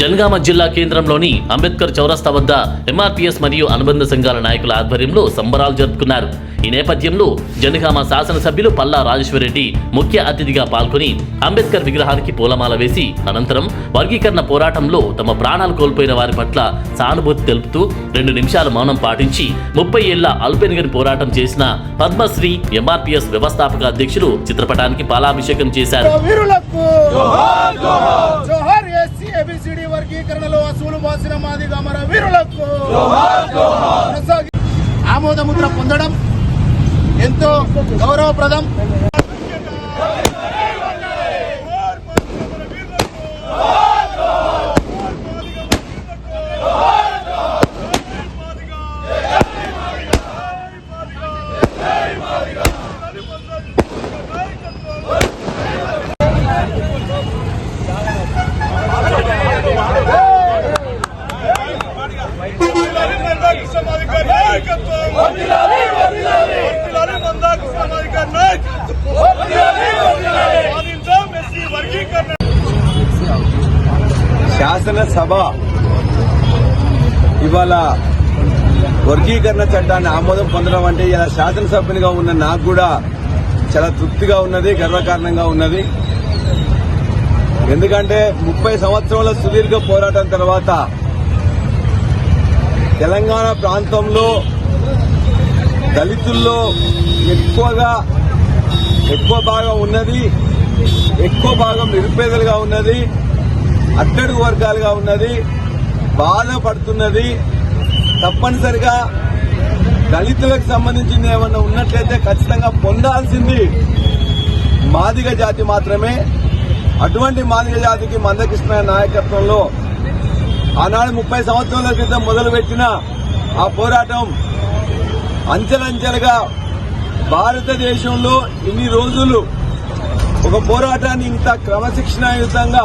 జనగామ జిల్లా కేంద్రంలోని అంబేద్కర్ చౌరస్తా వద్ద ఎంఆర్పీఎస్ మరియు అనుబంధ సంఘాల నాయకుల ఆధ్వర్యంలో సంబరాలు జరుపుకున్నారు. ఈ నేపథ్యంలో జనగామ శాసనసభ్యులు పల్లా రాజేశ్వరరెడ్డి ముఖ్య అతిథిగా పాల్గొని అంబేద్కర్ విగ్రహానికి పూలమాల వేసి అనంతరం వర్గీకరణ పోరాటంలో తమ ప్రాణాలు కోల్పోయిన వారి పట్ల సానుభూతి తెలుపుతూ రెండు నిమిషాల మౌనం పాటించి ముప్పై ఏళ్ళ అల్పెనుగని పోరాటం చేసిన పద్మశ్రీ ఎంఆర్పీఎస్ వ్యవస్థాపక అధ్యక్షులు చిత్రపటానికి పాలాభిషేకం చేశారు. ఆమోదముద్ర పొందడం ఎంతో గౌరవప్రదం. శాసనసభ ఇవాళ వర్గీకరణ చట్టాన్ని ఆమోదం పొందడం అంటే ఇలా శాసనసభ్యునిగా ఉన్న నాకు కూడా చాలా తృప్తిగా ఉన్నది గర్వకారణంగా ఉన్నది. ఎందుకంటే ముప్పై సంవత్సరాల సుదీర్ఘ పోరాటం తర్వాత తెలంగాణ ప్రాంతంలో దళితుల్లో ఎక్కువగా ఎక్కువ భాగం ఉన్నది ఎక్కువ భాగం నిరుపేదలుగా ఉన్నది అట్టడుగు వర్గాలుగా ఉన్నది బాధపడుతున్నది. తప్పనిసరిగా దళితులకు సంబంధించింది ఏమన్నా ఉన్నట్లయితే ఖచ్చితంగా పొందాల్సింది మాదిగ జాతి మాత్రమే. అటువంటి మాదిగ జాతికి మందకృష్ణ నాయకత్వంలో ఆనాడు ముప్పై సంవత్సరాల క్రితం మొదలుపెట్టిన ఆ పోరాటం అంచెలంచెలుగా భారతదేశంలో ఇన్ని రోజులు ఒక పోరాటాన్ని ఇంత క్రమశిక్షణాయుతంగా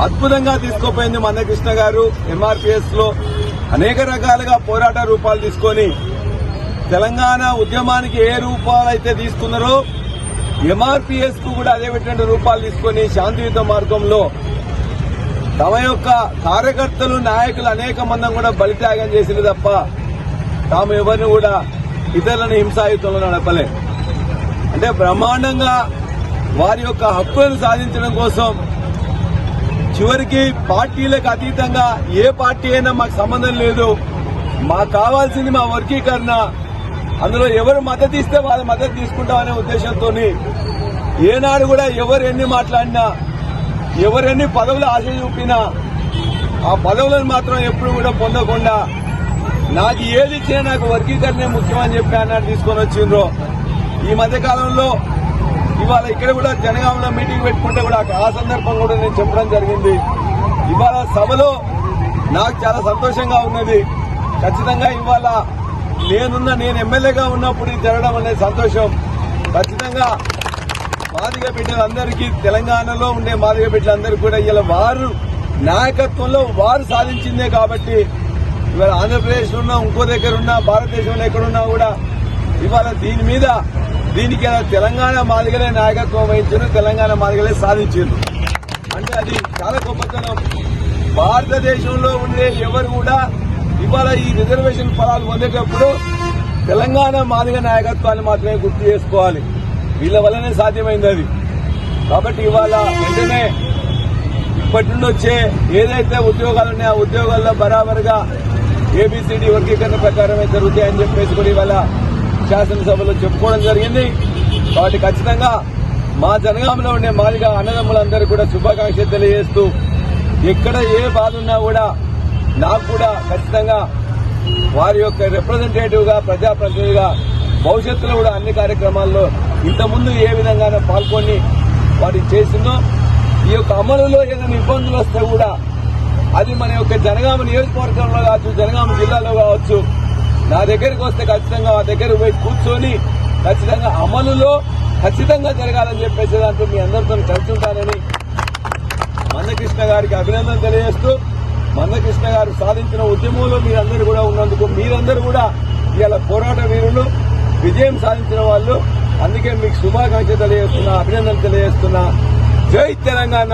అద్భుతంగా తీసుకుపోయింది మందకృష్ణ గారు ఎంఆర్పీఎస్లో అనేక రకాలుగా పోరాట రూపాలు తీసుకొని తెలంగాణ ఉద్యమానికి ఏ రూపాలైతే తీసుకున్నారో ఎంఆర్పీఎస్కు కూడా అదే రూపాలు తీసుకొని శాంతియుత మార్గంలో తమ యొక్క కార్యకర్తలు నాయకులు అనేక మందం కూడా బలిత్యాగం చేసింది తప్ప తాము ఎవరిని కూడా ఇతరులను హింసాయుతంలో నడపలే. అంటే బ్రహ్మాండంగా వారి యొక్క హక్కులను సాధించడం కోసం చివరికి పార్టీలకు అతీతంగా ఏ పార్టీ అయినా మాకు సంబంధం లేదు. మాకు కావాల్సింది మా వర్గీకరణ. అందులో ఎవరు మద్దతు ఇస్తే వాళ్ళ మద్దతు తీసుకుంటామనే ఉద్దేశంతో ఏనాడు కూడా ఎవరు ఎన్ని మాట్లాడినా ఎవరెన్ని పదవులు ఆశ చూపినా ఆ పదవులను మాత్రం ఎప్పుడు కూడా పొందకుండా నాకు ఏది ఇచ్చినా నాకు వర్గీకరణే ముఖ్యమని చెప్పి అన్నాడు తీసుకొని వచ్చిండ్రో. ఈ మధ్య కాలంలో ఇవాళ ఇక్కడ కూడా జనగామలో మీటింగ్ పెట్టుకుంటే కూడా ఆ సందర్భం కూడా నేను చెప్పడం జరిగింది. ఇవాళ సభలో నాకు చాలా సంతోషంగా ఉన్నది. ఖచ్చితంగా ఇవాళ నేనున్న నేను ఎమ్మెల్యేగా ఉన్నప్పుడు ఇది జరగడం అనేది సంతోషం. ఖచ్చితంగా మాదిగ బిడ్డలందరికీ తెలంగాణలో ఉండే మాదిగ బిడ్డలందరికీ కూడా ఇలా వారు నాయకత్వంలో వారు సాధించిందే కాబట్టి ఇవాళ ఆంధ్రప్రదేశ్ ఉన్నా ఇంకో దగ్గర ఉన్నా భారతదేశంలో ఎక్కడున్నా కూడా ఇవాళ దీని మీద దీనికి తెలంగాణ మాదిగలే నాయకత్వం వహించారు తెలంగాణ మాదిగలే సాధించారు అంటే అది చాలా గొప్పతనం. భారతదేశంలో ఉండే ఎవరు కూడా ఇవాళ ఈ రిజర్వేషన్ ఫలాలు పొందేటప్పుడు తెలంగాణ మాదిగ నాయకత్వాన్ని మాత్రమే గుర్తు చేసుకోవాలి. వీళ్ళ వల్లనే సాధ్యమైంది అది. కాబట్టి ఇవాళ వెంటనే ఇప్పటి నుండి వచ్చే ఏదైతే ఉద్యోగాలు ఉన్నాయో ఆ ఉద్యోగాల్లో బరాబరుగా ఏబిసిడి వర్గీకరణ ప్రకారమే జరుగుతాయని చెప్పేసి కూడా ఇవాళ శాసనసభలో చెప్పుకోవడం జరిగింది. కాబట్టి ఖచ్చితంగా మా జనగామలో ఉండే మాదిగా అన్నదమ్ములందరూ కూడా శుభాకాంక్షలు తెలియజేస్తూ ఎక్కడ ఏ బాధ ఉన్నా కూడా నాకు కూడా ఖచ్చితంగా వారి యొక్క రిప్రజెంటేటివ్గా ప్రజాప్రతినిధిగా భవిష్యత్తులో కూడా అన్ని కార్యక్రమాల్లో ఇంతకుముందు ఏ విధంగా పాల్గొని వాటి చేసిందో ఈ యొక్క అమలులో ఏదైనా ఇబ్బందులు వస్తే కూడా అది మన యొక్క జనగామ నియోజకవర్గంలో కావచ్చు జనగామ జిల్లాలో కావచ్చు. నా దగ్గరికి వస్తే ఖచ్చితంగా ఆ దగ్గర పోయి కూర్చొని ఖచ్చితంగా అమలులో ఖచ్చితంగా జరగాలని చెప్పేసి దాంట్లో మీ అందరితో కలుసుంటానని మందకృష్ణ గారికి అభినందన తెలియజేస్తూ మందకృష్ణ గారు సాధించిన ఉద్యమంలో మీరందరూ కూడా ఉన్నందుకు మీరందరూ కూడా ఇవాళ పోరాట వీరులు విజయం సాధించిన వాళ్ళు. అందుకే మీకు శుభాకాంక్షలు తెలియజేస్తున్నా అభినందనలు తెలియజేస్తున్నా. జై తెలంగాణ!